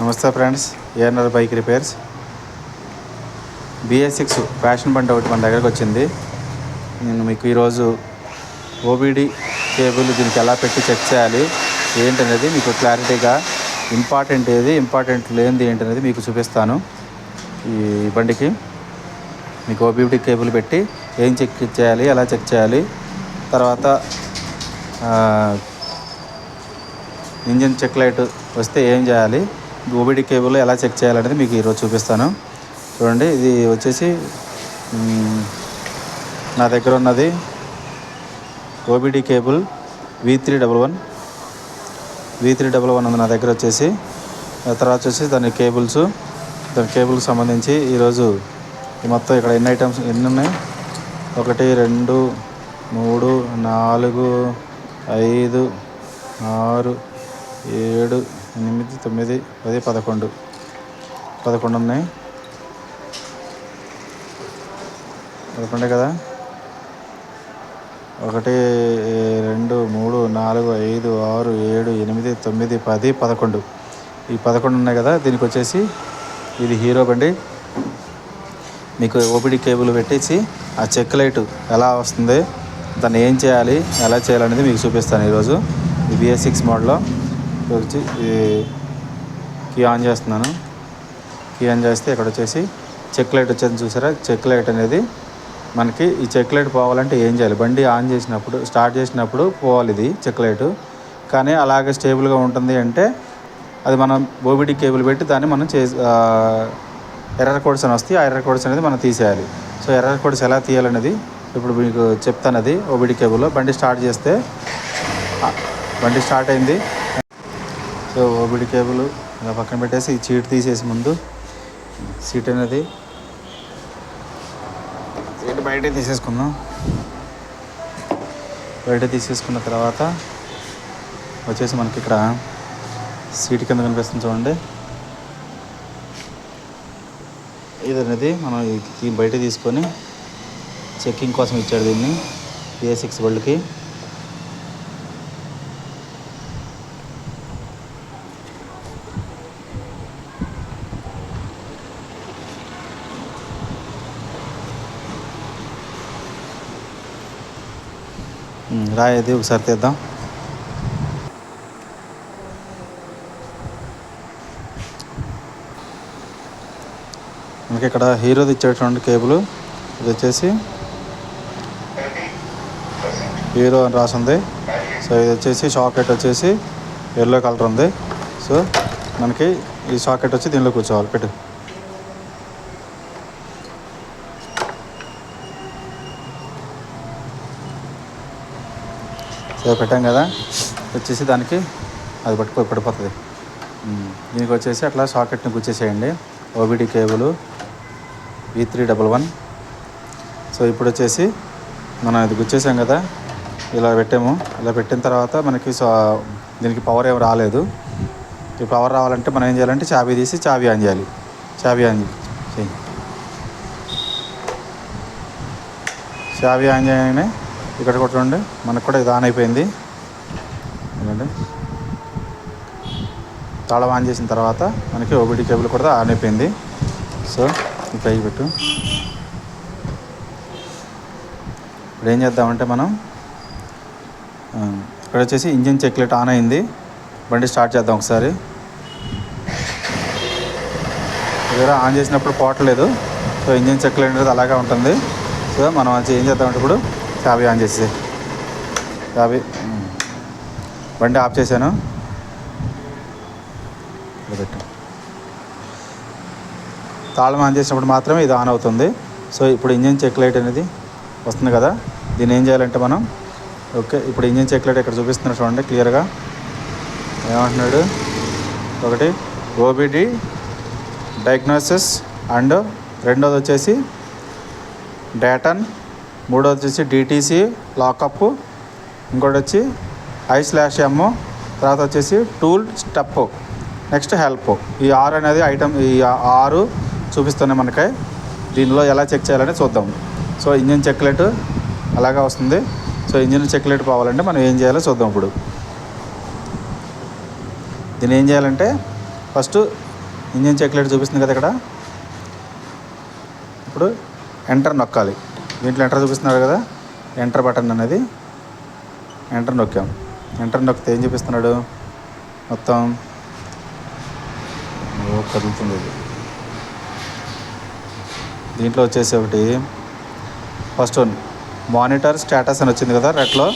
నమస్తే friends ANR bike repairs. BS six Passion బండి ఒకటి మన దగ్గరకు వచ్చింది. నేను మీకు ఈరోజు ఓబిడి కేబుల్ దీనికి ఎలా పెట్టి చెక్ చేయాలి ఏంటనేది మీకు క్లారిటీగా ఇంపార్టెంట్ ఏది ఇంపార్టెంట్ లేనిది ఏంటనేది మీకు చూపిస్తాను. ఈ బండికి మీకు ఓబిడి కేబుల్ పెట్టి ఏం చెక్ చేయాలి ఎలా చెక్ చేయాలి తర్వాత ఇంజిన్ చెక్ లైట్ వస్తే ఏం చేయాలి ఓబిడి కేబుల్ ఎలా చెక్ చేయాలనేది మీకు ఈరోజు చూపిస్తాను. చూడండి ఇది వచ్చేసి నా దగ్గర ఉన్నది OBD cable V three double one. V three double one ఉంది నా దగ్గర వచ్చేసి. ఆ తర్వాత వచ్చేసి దాని కేబుల్స్ దాని కేబుల్కి సంబంధించి ఈరోజు ఈ మొత్తం ఇక్కడ ఎన్ని ఐటమ్స్ ఎన్ని ఉన్నాయి? ఒకటి రెండు మూడు నాలుగు ఐదు ఆరు ఏడు ఎనిమిది తొమ్మిది పది పదకొండు. పదకొండు ఉన్నాయి. పదకొండే కదా? ఒకటి రెండు మూడు నాలుగు ఐదు ఆరు ఏడు ఎనిమిది తొమ్మిది పది పదకొండు. ఈ పదకొండు ఉన్నాయి కదా? దీనికి వచ్చేసి ఇది హీరో బండి. మీకు ఓపిడి కేబుల్ పెట్టేసి ఆ చెక్ లైట్ ఎలా వస్తుంది దాన్ని ఏం చేయాలి ఎలా చేయాలనేది మీకు చూపిస్తాను ఈరోజు. ఈ బిఎస్ సిక్స్ మోడల్లో వచ్చి కీ ఆన్ చేస్తున్నాను. కీ ఆన్ చేస్తే ఇక్కడ వచ్చేసి చెక్ లైట్ వచ్చేది చూసారా? చెక్ లైట్ అనేది మనకి ఈ చెక్ లైట్ పోవాలంటే ఏం చేయాలి? బండి ఆన్ చేసినప్పుడు స్టార్ట్ చేసినప్పుడు పోవాలి ఇది చెక్ లైట్. కానీ అలాగే స్టేబుల్గా ఉంటుంది అంటే అది మనం ఓబిడి కేబుల్ పెట్టి దాన్ని మనం చే ఎర్రర్ కోడ్స్ అని వస్తే ఆ ఎర్రర్ కోడ్స్ అనేది మనం తీసేయాలి. సో ఎర్రర్ కోడ్స్ ఎలా తీయాలనేది ఇప్పుడు మీకు చెప్తాను అది ఓబిడి కేబుల్లో. బండి స్టార్ట్ చేస్తే బండి స్టార్ట్ అయింది. సో ఓబిడి కేబుల్ ఇలా పక్కన పెట్టేసి ఈ చీట్ తీసేసి ముందు. సీట్ అనేది సీట్ బయట తీసేసుకుందాం. బయట తీసేసుకున్న తర్వాత వచ్చేసి మనకి ఇక్కడ సీట్ కింద కనిపిస్తుంది చూడండి. ఇది అనేది మనం దీన్ని బయట తీసుకొని చెక్కింగ్ కోసం ఇచ్చాడు దీన్ని. ఏ సిక్స్ వరల్డ్కి రాయేది ఒకసారి తీద్దాం. మనకి ఇక్కడ హీరోది ఇచ్చేటువంటి కేబుల్ ఇది వచ్చేసి హీరో అని రాసింది. సో ఇది వచ్చేసి షాకెట్ వచ్చేసి ఎల్లో కలర్ ఉంది. సో మనకి ఈ షాకెట్ వచ్చి దీనిలో కూర్చోవాలి. పెట్టు. సో పెట్టాం కదా. వచ్చేసి దానికి అది పట్టుకో పడిపోతుంది. దీనికి వచ్చేసి అట్లా సాకెట్ని గుచ్చేసేయండి. OBD cable V three double one so ఇప్పుడు వచ్చేసి మనం ఇది గుచ్చేసాం కదా. ఇలా పెట్టాము. ఇలా పెట్టిన తర్వాత మనకి సో దీనికి పవర్ ఏం రాలేదు. ఈ పవర్ రావాలంటే మనం ఏం చేయాలంటే చాబీ తీసి చాబీ ఆన్ చేయాలి. చాబీ ఆన్ చేయి. చాబీ ఆన్ చేయగానే ఇక్కడ కూడా చూడండి మనకు కూడా ఇది ఆన్ అయిపోయింది. ఏంటంటే తాళం ఆన్ చేసిన తర్వాత మనకి ఓబిడి కేబుల్ కూడా ఆన్ అయిపోయింది. సో ఈ పెట్టు. ఇప్పుడు ఏం చేద్దామంటే మనం ఇక్కడ వచ్చేసి ఇంజిన్ చెక్లెట్ ఆన్ అయింది. బండి స్టార్ట్ చేద్దాం ఒకసారి. దగ్గర ఆన్ చేసినప్పుడు పోవట్లేదు సో ఇంజిన్ చెక్లెట్ అనేది అలాగే ఉంటుంది. సో మనం వచ్చి ఏం చేద్దామంటే ఇప్పుడు చాబీ ఆన్ చేసి చాబీ బండి ఆఫ్ చేశాను. పెట్టు. తాళం ఆన్ చేసినప్పుడు మాత్రమే ఇది ఆన్ అవుతుంది. సో ఇప్పుడు ఇంజిన్ చెక్ లైట్ అనేది వస్తుంది కదా. దీన్ని ఏం చేయాలంటే మనం ఓకే ఇప్పుడు ఇంజిన్ చెక్ లైట్ ఇక్కడ చూపిస్తున్నారు చూడండి క్లియర్గా. ఏమంటున్నాడు? ఒకటి ఓబిడి డయాగ్నోసిస్ అండ్ రెండోది వచ్చేసి డేటన్. మూడోది వచ్చేసి డిటీసీ లాకప్ ఇంకోటి వచ్చి ఐ స్లాష్ ఎమ్ తర్వాత వచ్చేసి టూల్ స్టెప్ నెక్స్ట్ హెల్ప్ ఈ ఆరు అనేది ఐటమ్ ఈ ఆరు చూపిస్తున్నాయి మనకి. దీనిలో ఎలా చెక్ చేయాలని చూద్దాం. సో ఇంజిన్ చెక్ లైట్ అలాగా వస్తుంది. సో ఇంజిన్ చెక్లెట్ పోవాలంటే మనం ఏం చేయాలో చూద్దాం ఇప్పుడు. దీన్ని ఏం చేయాలంటే ఫస్ట్ ఇంజిన్ చెక్లెట్ చూపిస్తుంది కదా ఇక్కడ. ఇప్పుడు ఎంటర్ నొక్కాలి. దీంట్లో ఎంటర్ చూపిస్తున్నారు కదా? ఎంటర్ బటన్ అనేది. ఎంటర్ నొక్కాం. ఎంటర్ నొక్కితే ఏం చూపిస్తున్నాడు? మొత్తం. కదులుతుంది ఇది దీంట్లో వచ్చేసి ఒకటి. ఫస్ట్ వన్ మానిటర్ స్టేటస్ అని వచ్చింది కదా రెట్లో?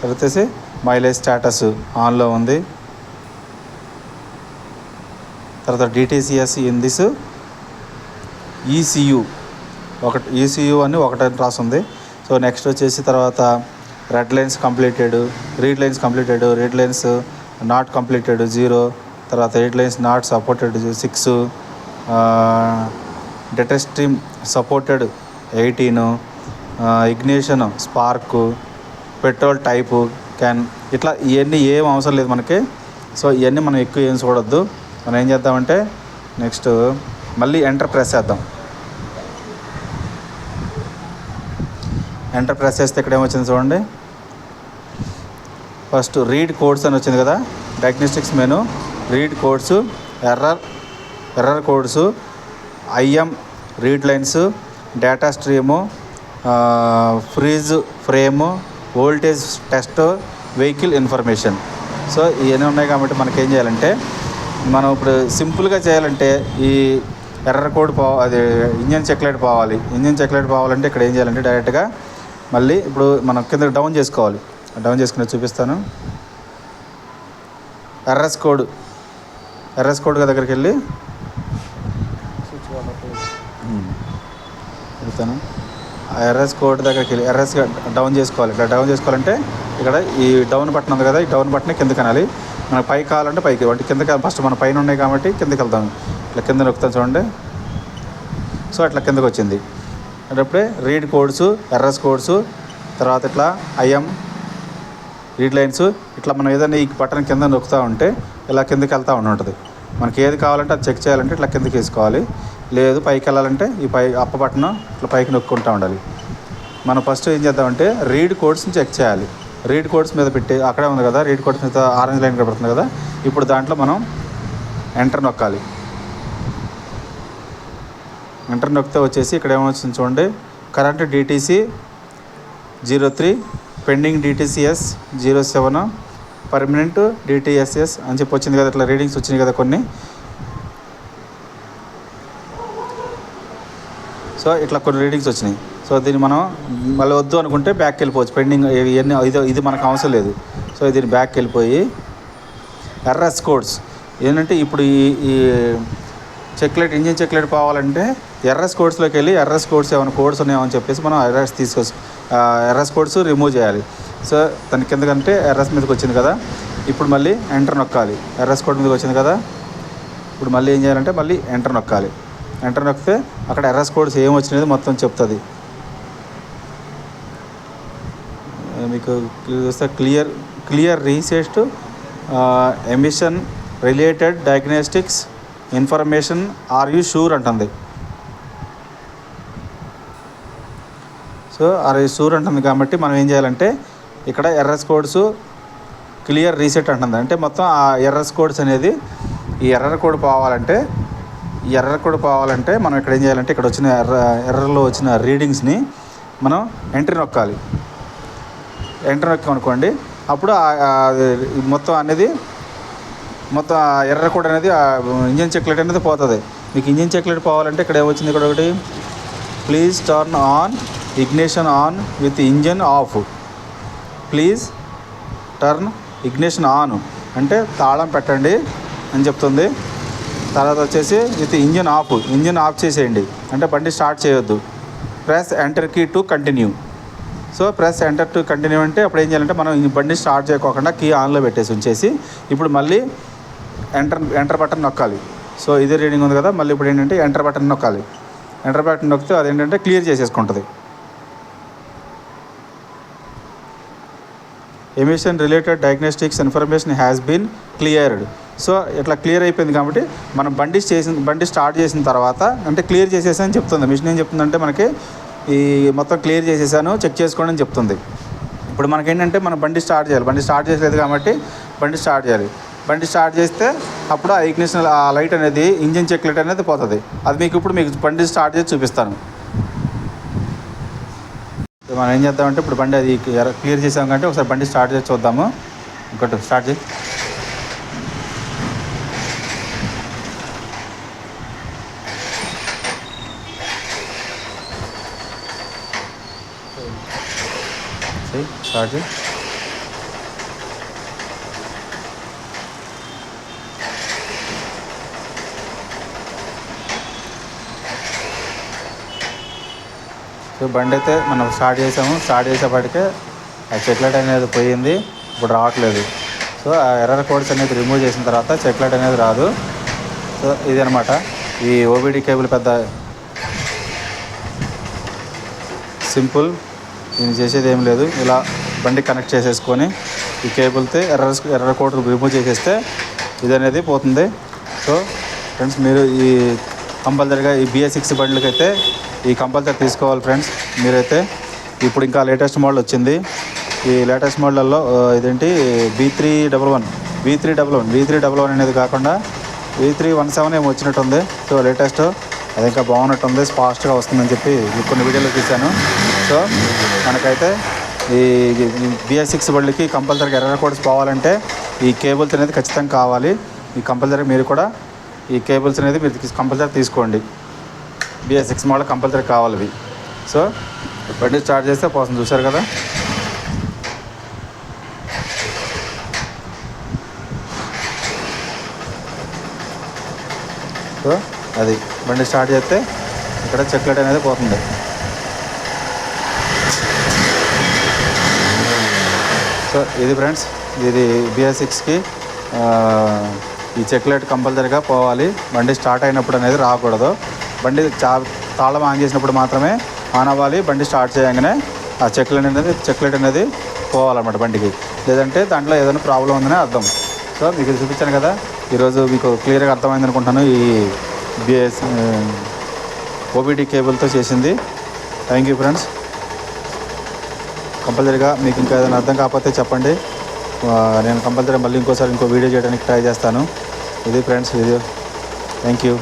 తర్వాత వచ్చేసి మైలేజ్ స్టేటస్ ఆన్లో ఉంది. తర్వాత డిటీసీఎస్ ఇన్ దిస్ ఈసీయూ ఒకటి ఈసీయూ అని ఒకటని రాసింది. సో నెక్స్ట్ వచ్చేసి తర్వాత red lines completed read lines completed red lines not completed zero తర్వాత eight lines not supported six data stream supported eighteen ignition spark petrol type can ఇట్లా ఇవన్నీ ఏం అవసరం లేదు మనకి. సో ఇవన్నీ మనం ఎక్కువ ఏం చూడొద్దు. మనం ఏం చేద్దామంటే నెక్స్ట్ మళ్ళీ ఎంటర్ ప్రెస్ చేద్దాం. ఎంటర్ ప్రెస్ చేస్తే ఇక్కడ ఏమొచ్చింది చూడండి. ఫస్ట్ రీడ్ కోడ్స్ అని వచ్చింది కదా. Diagnostics menu read codes error error codes IM read lines data stream freeze frame voltage test vehicle information so ఇవన్నీ ఉన్నాయి కాబట్టి మనకి ఏం చేయాలంటే మనం ఇప్పుడు సింపుల్గా చేయాలంటే ఈ ఎర్రర్ కోడ్ పో అది ఇంజన్ చెక్లైట్ పోవాలి. ఇంజన్ చెక్లైట్ పోవాలంటే ఇక్కడ ఏం చేయాలంటే డైరెక్ట్గా మళ్ళీ ఇప్పుడు మనం కింద డౌన్ చేసుకోవాలి. డౌన్ చేసుకుని చూపిస్తాను. ఎర్రస్ కోడ్ ఎర్రస్ కోడ్ దగ్గరికి వెళ్ళి hmm. వెళ్తాను. ఆ ఎర్రస్ కోడ్ దగ్గరికి వెళ్ళి ఎర్రస్ డౌన్ చేసుకోవాలి. ఇక్కడ డౌన్ చేసుకోవాలంటే ఇక్కడ ఈ డౌన్ బటన్ ఉంది కదా ఈ డౌన్ బటన్ కింద కనాలి మనకు పైకి కావాలంటే పైకి అంటే కిందకి ఫస్ట్ మన పైన ఉన్నాయి కాబట్టి కిందకి వెళ్తాం ఇట్లా కింద నొక్కుతాం చూడండి. సో అట్లా కిందకి వచ్చింది. అప్పుడే రీడ్ కోడ్స్ ఎర్రస్ కోడ్స్ తర్వాత ఇట్లా ఐఎం రీడ్ లైన్స్ ఇట్లా మనం ఏదైనా ఈ బటన్ కింద నొక్కుతూ ఉంటే ఇలా కిందకి వెళ్తూ ఉంటుంది మనకి ఏది కావాలంటే అది చెక్ చేయాలంటే ఇట్లా కిందకి వేసుకోవాలి. లేదు పైకి వెళ్ళాలంటే ఈ పై అప్ప బటన్ ఇట్లా పైకి నొక్కుంటూ ఉండాలి. మనం ఫస్ట్ ఏం చేద్దామంటే రీడ్ కోడ్స్ని చెక్ చేయాలి. రీడ్ కోడ్స్ మీద పెట్టి అక్కడే ఉంది కదా రీడ్ కోడ్స్ మీద ఆరెంజ్ లైన్ కనబడుతుంది కదా ఇప్పుడు దాంట్లో మనం ఎంటర్ నొక్కాలి. ఎంటర్ నొక్కితే వచ్చేసి ఇక్కడ ఏమొచ్చింది చూడండి. Current DTC zero three pending DTCs zero seven permanent DTCs అని చెప్పి వచ్చింది కదా ఇట్లా రీడింగ్స్ వచ్చినాయి కదా కొన్ని. సో ఇట్లా కొన్ని రీడింగ్స్ వచ్చినాయి. సో దీన్ని మనం మళ్ళీ వద్దు అనుకుంటే బ్యాక్ వెళ్ళిపోవచ్చు. పెండింగ్ ఇవన్నీ ఇది ఇది మనకు అవసరం లేదు. సో దీన్ని బ్యాక్ వెళ్ళిపోయి ఎర్రస్ కోడ్స్ ఏంటంటే ఇప్పుడు ఈ చెక్లెట్ ఇంజిన్ చెక్లెట్ పోవాలంటే ఎర్రస్ కోడ్స్లోకి వెళ్ళి ఎర్రస్ కోడ్స్ ఏమైనా కోడ్స్ ఉన్నాయో అని చెప్పేసి మనం ఎర్రస్ తీసుకొచ్చి. ఎర్రస్ కోడ్స్ రిమూవ్ చేయాలి. సో దాని కిందకంటే ఎర్రస్ మీదకి వచ్చింది కదా ఇప్పుడు మళ్ళీ ఎంటర్ నొక్కాలి. ఎర్రస్ కోడ్ మీదకి వచ్చింది కదా ఇప్పుడు మళ్ళీ ఏం చేయాలంటే మళ్ళీ ఎంటర్ నొక్కాలి. ఎంటర్ నొక్కితే అక్కడ ఎర్రస్ కోడ్స్ ఏం వచ్చినది మొత్తం చెప్తుంది. మీకు చూస్తే clear clear reset emission related diagnostics information are you sure అంటుంది. సో ఆర్ యూ షూర్ అంటుంది కాబట్టి మనం ఏం చేయాలంటే ఇక్కడ ఎర్రస్ కోడ్స్ క్లియర్ రీసెట్ అంటుంది. అంటే మొత్తం ఆ ఎర్రస్ కోడ్స్ అనేది ఈ ఎర్రర్ కోడ్ పోవాలంటే ఈ ఎర్రర్ కోడ్ పోవాలంటే మనం ఇక్కడ ఏం చేయాలంటే ఇక్కడ వచ్చిన ఎర్ర ఎర్రర్లో వచ్చిన రీడింగ్స్ని మనం ఎంట్రీ నొక్కాలి. ఎంట్రీ నొక్కాం అనుకోండి అప్పుడు మొత్తం అనేది మొత్తం ఆ ఎర్ర కూడా అనేది ఆ ఇంజిన్ చెక్లెట్ అనేది పోతుంది. మీకు ఇంజిన్ చెక్లెట్ పోవాలంటే ఇక్కడ ఏమొచ్చింది ఇక్కడ ఒకటి? Please turn on ignition on with engine off please turn ignition on అంటే తాళం పెట్టండి అని చెప్తుంది. తర్వాత వచ్చేసి with engine off engine off చేసేయండి. అంటే బండి స్టార్ట్ చేయొద్దు. Press enter key to continue so press enter to continue అంటే అప్పుడు ఏం చేయాలంటే మనం ఈ బండి స్టార్ట్ చేయకోకుండా కీ ఆన్లో పెట్టేసి ఉంచేసి ఇప్పుడు మళ్ళీ ఎంటర్ ఎంటర్ బటన్ నొక్కాలి. సో ఇదే రీడింగ్ ఉంది కదా మళ్ళీ ఇప్పుడు ఏంటంటే ఎంటర్ బటన్ నొక్కాలి. ఎంటర్ బటన్ నొక్కితే అదేంటంటే clear చేసేసుకుంటుంది. Emission related diagnostics information has been cleared so ఇట్లా క్లియర్ అయిపోయింది కాబట్టి మనం బండి చేసిన బండి స్టార్ట్ చేసిన తర్వాత అంటే క్లియర్ చేసేసాను చెప్తుంది. మిషన్ ఏం చెప్తుందంటే మనకి ఈ మొత్తం క్లియర్ చేసేసాను చెక్ చేసుకోండి అని చెప్తుంది. ఇప్పుడు మనకేంటంటే మనం బండి స్టార్ట్ చేయాలి. బండి స్టార్ట్ చేసలేదు కాబట్టి బండి స్టార్ట్ చేయాలి. బండి స్టార్ట్ చేస్తే అప్పుడు ఆ ఇగ్నిషన్ ఆ లైట్ అనేది ఇంజిన్ చెక్ లైట్ అనేది పోతుంది. అది మీకు ఇప్పుడు మీకు బండి స్టార్ట్ చేసి చూపిస్తాను. మనం ఏం చేద్దామంటే ఇప్పుడు బండి అది క్లియర్ చేసాం కంటే ఒకసారి బండి స్టార్ట్ చేసి చూద్దాము. ఇంకోటి స్టార్ట్ చేసి స్టార్ట్ చేయి. బండి అయితే మనం స్టార్ట్ చేసాము. స్టార్ట్ చేసేప్పటికే ఆ చెక్లెట్ అనేది పోయింది. ఇప్పుడు రావట్లేదు. సో ఆ ఎర్రర్ కోడ్స్ అనేది రిమూవ్ చేసిన తర్వాత చెక్లెట్ అనేది రాదు. సో ఇది అనమాట ఈ ఓబిడి కేబుల్ పెద్ద సింపుల్. దీన్ని చేసేది ఏం లేదు. ఇలా బండి కనెక్ట్ చేసేసుకొని ఈ కేబుల్తో ఎర్ర ఎర్ర కోడ్ రిమూవ్ చేసేస్తే ఇది అనేది పోతుంది. సో ఫ్రెండ్స్ మీరు ఈ కంపల్సరీగా ఈ బిఏ సిక్స్ బండ్లకైతే ఈ కంపల్సరీ తీసుకోవాలి ఫ్రెండ్స్. మీరైతే ఇప్పుడు ఇంకా లేటెస్ట్ మోడల్ వచ్చింది. ఈ లేటెస్ట్ మోడల్లో ఇదేంటి? B three double one B three double one B three double one అనేది కాకుండా బీ త్రీ వన్ సెవెన్ ఏమో వచ్చినట్టుంది. So latest. అది ఇంకా బాగున్నట్టుంది. ఫాస్ట్గా వస్తుందని చెప్పి కొన్ని వీడియోలు తీశాను. సో మనకైతే ఈ బిఏ సిక్స్ బండ్లకి కంపల్సరీగా ఎర్ర కోడ్స్ పోవాలంటే ఈ కేబుల్స్ అనేది ఖచ్చితంగా కావాలి. ఈ కంపల్సరీ మీరు కూడా ఈ కేబుల్స్ అనేది మీరు కంపల్సరీ తీసుకోండి. బిఎస్ సిక్స్ మోడల్ కంపల్సరీ కావాలి ఇవి. సో బండి స్టార్ట్ చేస్తే పోతుంది. చూసారు కదా? సో అది బండి స్టార్ట్ చేస్తే ఇక్కడ చెక్లెట్ అనేది పోతుంది. సో ఇది ఫ్రెండ్స్ ఇది బిఎస్ సిక్స్కి ఈ చెక్లెట్ కంపల్సరీగా పోవాలి. బండి స్టార్ట్ అయినప్పుడు అనేది రాకూడదు. బండి చా తాళం ఆన్ చేసినప్పుడు మాత్రమే ఆన్ అవ్వాలి బండి స్టార్ట్ చేయగానే ఆ చెక్లెట్ అనేది చెక్లెట్ అనేది పోవాలన్నమాట బండికి. లేదంటే దాంట్లో ఏదైనా ప్రాబ్లం ఉందని అర్థం. సో మీకు చూపించాను కదా. ఈరోజు మీకు క్లియర్గా అర్థమైంది అనుకుంటాను ఈ బిఎస్ ఓబిడి కేబుల్తో చేసింది. థ్యాంక్ యూ ఫ్రెండ్స్ కంపల్సరీగా మీకు ఇంకా ఏదైనా అర్థం కాకపోతే చెప్పండి. నేను కంపల్సరీ మళ్ళీ ఇంకోసారి ఇంకో వీడియో చేయడానికి ట్రై చేస్తాను. ఇది ఫ్రెండ్స్ వీడియో థ్యాంక్ యూ